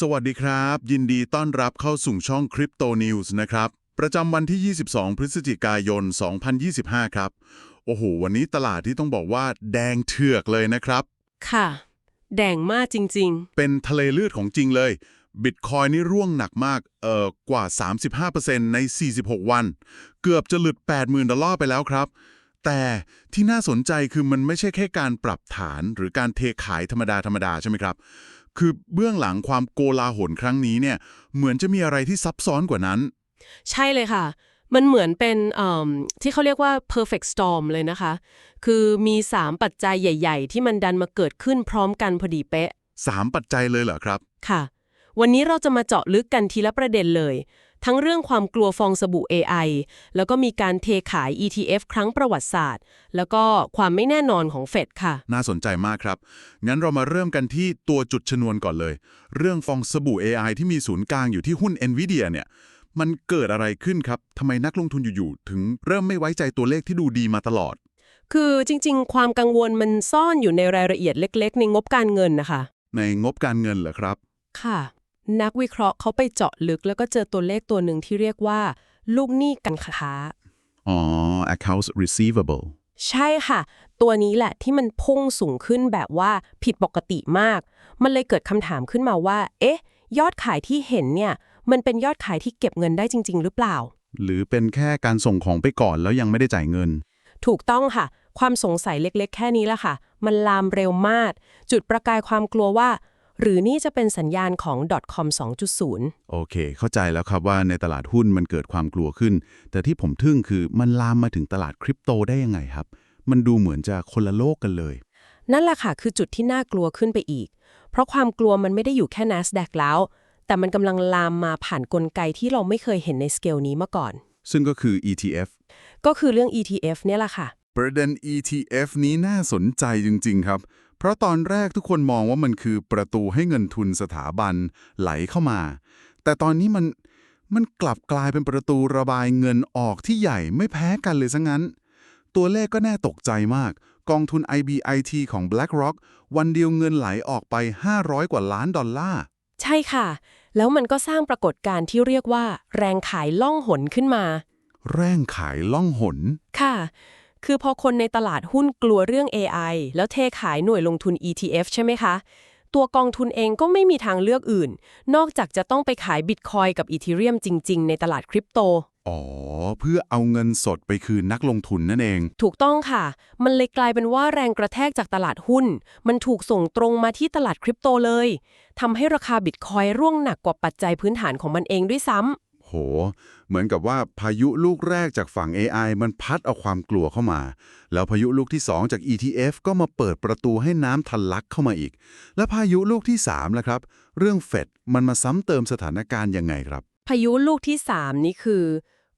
สวัสดีครับ ยินดีต้อนรับเข้าสู่ช่อง Crypto News นะครับ ประจำวันที่ 22 พฤศจิกายน 2025 ครับ โอ้โห วันนี้ตลาดที่ต้องบอกว่าแดงเถือกเลยนะครับ ค่ะ แดงมากจริงเป็นทะเลเลือดของจริงเลยบิตคอยนี่ร่วงหนักมากเอ่อกว่า 35%ใน 46 วัน เกือบจะหลุด 80,000 ดอลลาร์ไปแล้วครับ แต่ที่น่าสนใจคือมันไม่ใช่แค่การปรับฐานหรือการเทขายธรรมดาธรรมดาใช่ไหมครับ คือเบื้องหลังความโกลาหลครั้งนี้เนี่ย เหมือนจะมีอะไรที่ซับซ้อนกว่านั้นๆใช่เลยค่ะ มันเหมือนเป็นเอิ่มที่เขาเรียกว่า perfect storm เลยนะคะ คือมี 3 ปัจจัยใหญ่ ๆ ที่มันดันมาเกิดขึ้นพร้อมกันพอดีเป๊ะ 3 ปัจจัยเลยเหรอครับ ค่ะ วันนี้เราจะมาเจาะลึกกันทีละประเด็นเลย ทั้งเรื่องความกลัวฟองสบู่ AI แล้วก็มีการเทขาย ETF ครั้งประวัติศาสตร์ แล้วก็ความไม่แน่นอนของเฟดค่ะ น่าสนใจมากครับ งั้นเรามาเริ่มกันที่ตัวจุดชนวนก่อนเลย เรื่องฟองสบู่ AI ที่มีศูนย์กลางอยู่ที่หุ้น NVIDIA เนี่ย มันเกิดอะไรขึ้นครับทำไมนักลงทุนอยู่ๆถึงเริ่มไม่ไว้ใจตัวเลขที่ดูดีมาตลอด คือจริง ๆ ความกังวลมันซ่อนอยู่ในรายละเอียดเล็ก ๆ ในงบการเงินนะคะ ในงบการเงินเหรอครับ ค่ะ นักวิเคราะห์เขาไปเจาะลึกแล้วก็เจอตัวเลขตัวหนึ่งที่เรียกว่า ลูกหนี้การค้า อ๋อ accounts receivable ใช่ค่ะ ตัวนี้แหละที่มันพุ่งสูงขึ้นแบบว่าผิดปกติมาก มันเลยเกิดคำถามขึ้นมาว่า เอ๊ะ ยอดขายที่เห็นเนี่ย มันเป็นยอดขายที่เก็บเงินได้จริง ๆ หรือเปล่า หรือเป็นแค่การส่งของไปก่อนแล้วยังไม่ได้จ่ายเงิน ถูกต้องค่ะ ความสงสัยเล็กๆ แค่นี้ละค่ะ มันลามเร็วมาก จุดประกายความกลัวว่า หรือนี่จะเป็นสัญญาณของ .com 2.0 โอเค เข้าใจแล้วครับว่าในตลาดหุ้นมันเกิดความกลัวขึ้น แต่ที่ผมทึ่งคือมันลามมาถึงตลาดคริปโตได้ยังไงครับ มันดูเหมือนจะคนละโลกกันเลย นั่นแหละค่ะ คือจุดที่น่ากลัวขึ้นไปอีก เพราะความกลัวมันไม่ได้อยู่แค่ NASDAQ แล้ว แต่มันกำลังลามมาผ่านนกลไกที่เราไม่เคยเห็นในสเกลนี้มาก่อน ซึ่งก็คือ ETF ก็คือเรื่อง ETF เนี่ยแหละค่ะ ประเด็น ETF นี้น่าสนใจจริง ๆ ครับ เพราะตอนแรกทุกคนมองว่ามันคือประตูให้เงินทุนสถาบันไหลเข้ามา แต่ตอนนี้มันมันกลับกลายเป็นประตูระบายเงินออกที่ใหญ่ไม่แพ้กันเลยซะงั้น ตัวเลขก็น่าตกใจมาก กองทุน IBIT ของ BlackRock วันเดียวเงินไหลออกไป 500 กว่าล้านดอลลาร์ ใช่ค่ะ แล้วมันก็สร้างปรากฏการณ์ที่เรียกว่า แรงขายล่องหนขึ้นมา แร่งขายล่องหน ค่ะ คือพอคนในตลาดหุ้นกลัวเรื่อง AI แล้วเทขายหน่วยลงทุน ETF ใช่ไหมคะ ตัวกองทุนเองก็ไม่มีทางเลือกอื่น นอกจากจะต้องไปขายบิตคอยกับอีเทเรียมจริง ๆ ในตลาดคริปโต อ๋อ เพื่อเอาเงินสดไปคืนนักลงทุนนั่นเอง ถูกต้องค่ะ มันเลยกลายเป็นว่าแรงกระแทกจากตลาดหุ้น มันถูกส่งตรงมาที่ตลาดคริปโตเลยทำให้ราคาบิตคอยร่วงหนักกว่าปัจจัยพื้นฐานของมันเองด้วยซ้ำ โห เหมือนกับว่าพายุลูกแรกจากฝั่ง AI มันพัดเอาความกลัวเข้ามา แล้วพายุลูกที่ 2 จาก ETF ก็มาเปิดประตูให้น้ำทะลักเข้ามาอีก และพายุลูกที่3ล่ะครับ เรื่องเฟดมันมาซ้ำเติมสถานการณ์ยังไงครับ พายุลูกที่ 3 นี่คือ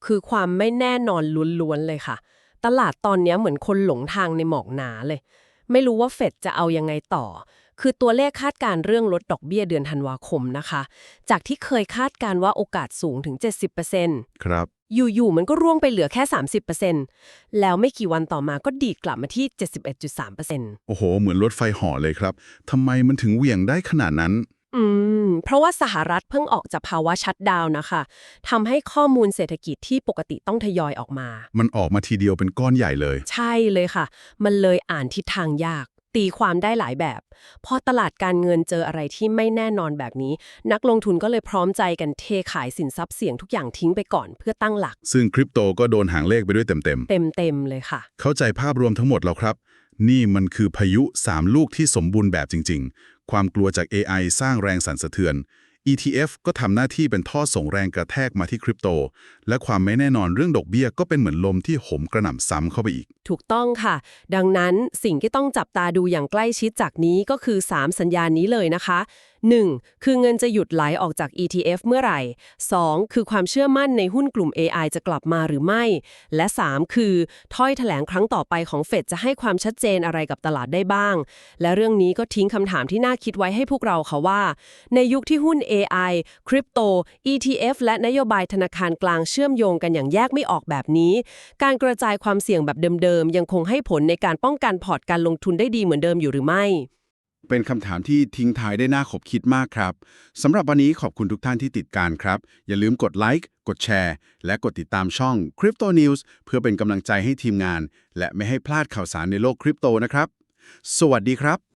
คือความไม่แน่นอนล้วนๆเลยค่ะ ตลาดตอนนี้เหมือนคนหลงทางในหมอกหนาเลย ไม่รู้ว่าเฟดจะเอายังไงต่อ คือตัวเลขคาดการณ์เรื่องลดดอกเบี้ยเดือนธันวาคมนะคะ จากที่เคยคาดการณ์ว่าโอกาสสูงถึง 70%ครับ อยู่ๆมันก็ร่วงไปเหลือแค่ 30%แล้วไม่กี่วันต่อมาก็ดีดกลับมาที่ 71.3%โอ้โห เหมือนรถไฟห่อเลยครับทำไมมันถึงเหวี่ยงได้ขนาดนั้นอืม เพราะว่าสหรัฐเพิ่งออกจากภาวะชัดดาวน์นะคะทำให้ข้อมูลเศรษฐกิจที่ปกติต้องทยอยออกมา มันออกมาทีเดียวเป็นก้อนใหญ่เลย ใช่เลยค่ะ มันเลยอ่านทิศทางยาก ตีความได้หลายแบบ พอตลาดการเงินเจออะไรที่ไม่แน่นอนแบบนี้ นักลงทุนก็เลยพร้อมใจกันเทขายสินทรัพย์เสี่ยงทุกอย่างทิ้งไปก่อนเพื่อตั้งหลัก ซึ่งคริปโตก็โดนหางเลขไปด้วยเต็มเต็มๆเลยค่ะๆเข้าใจภาพรวมทั้งหมดแล้วครับ นี่มันคือพายุ 3 ลูกที่สมบูรณ์แบบจริง ๆ ความกลัวจาก AI สร้างแรงสั่นสะเทือน ETF ก็ทำหน้าที่เป็นท่อส่งแรงกระแทกมาที่คริปโต และความไม่แน่นอนเรื่องดอกเบี้ยก็เป็นเหมือนลมที่โหมกระหน่ำซ้ำเข้าไปอีก ถูกต้องค่ะ ดังนั้นสิ่งที่ต้องจับตาดูอย่างใกล้ชิดจากนี้ก็คือ 3 สัญญาณนี้เลยนะคะ 1. คือเงินจะหยุดไหลออกจาก ETF เมื่อไหร่ 2. คือความเชื่อมั่นในหุ้นกลุ่ม AI จะกลับมาหรือไม่ และ 3. คือถ้อยแถลงครั้งต่อไปของเฟดจะให้ความชัดเจนอะไรกับตลาดได้บ้าง และเรื่องนี้ก็ทิ้งคำถามที่น่าคิดไว้ให้พวกเราค่ะว่า ในยุคที่หุ้น AI คริปโต ETF และนโยบายธนาคารกลางเชื่อมโยงกันอย่างแยกไม่ออกแบบนี้ การกระจายความเสี่ยงแบบเดิมๆยังคงให้ผลในการป้องกันพอร์ตการลงทุนได้ดีเหมือนเดิมอยู่หรือไม่ เป็นคำถามที่ทิ้งท้ายได้น่าขบคิดมากครับสำหรับวันนี้ขอบคุณทุกท่านที่ติดการครับ อย่าลืมกดไลค์กดแชร์ และกดติดตามช่อง Crypto News เพื่อเป็นกำลังใจให้ทีมงาน และไม่ให้พลาดข่าวสารในโลกคริปโตนะครับ สวัสดีครับ